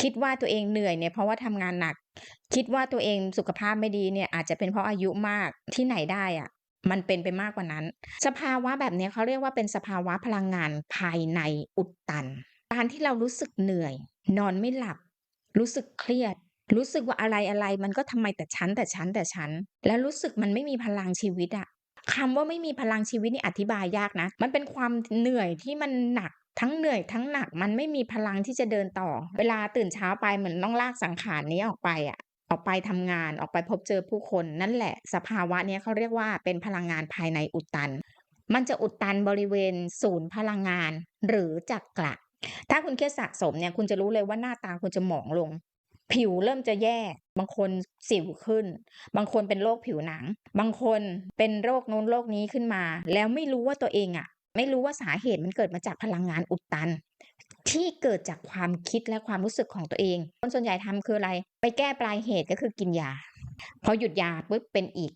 คิดว่าตัวเองเหนื่อยเนี่ยเพราะว่าทำงานหนัก คิดว่าตัวเองสุขภาพไม่ดีเนี่ยอาจจะเป็นเพราะอายุมากที่ไหนได้อะมันเป็นไปมากกว่านั้น สภาวะแบบนี้เขาเรียกว่าเป็นสภาวะพลังงานภายในอุดตัน การที่เรารู้สึกเหนื่อย นอนไม่หลับ รู้สึกเครียด รู้สึกว่าอะไรๆมันก็ทำไมแต่ฉันแต่ฉันแต่ฉันแล้วรู้สึกมันไม่มีพลังชีวิตอะคำว่าไม่มีพลังชีวิตนี่อธิบายยากนะ มันเป็นความเหนื่อยที่มันหนัก ทั้งเหนื่อยทั้งหนักมันไม่มีพลังที่จะเดินต่อ เวลาตื่นเช้าไปเหมือนต้องลากสังขารนี้ออกไปอะออกไปทำงานออกไปพบเจอผู้คนนั่นแหละ สภาวะนี้เขาเรียกว่าเป็นพลังงานภายในอุดตัน มันจะอุดตันบริเวณศูนย์พลังงานหรือจักระถ้าคุณเครียดสะสมเนี่ยคุณจะรู้เลยว่าหน้าตาคุณจะหมองลง ผิวเริ่มจะแย่ บางคนสิวขึ้น บางคนเป็นโรคผิวหนัง บางคนเป็นโรคโน้นโรคนี้ขึ้นมา แล้วไม่รู้ว่าตัวเองอะ ไม่รู้ว่าสาเหตุมันเกิดมาจากพลังงานอุดตัน ที่เกิดจากความคิดและความรู้สึกของตัวเอง คนส่วนใหญ่ทำคืออะไร ไปแก้ปลายเหตุก็คือกินยา พอหยุดยาปุ๊บเป็นอีก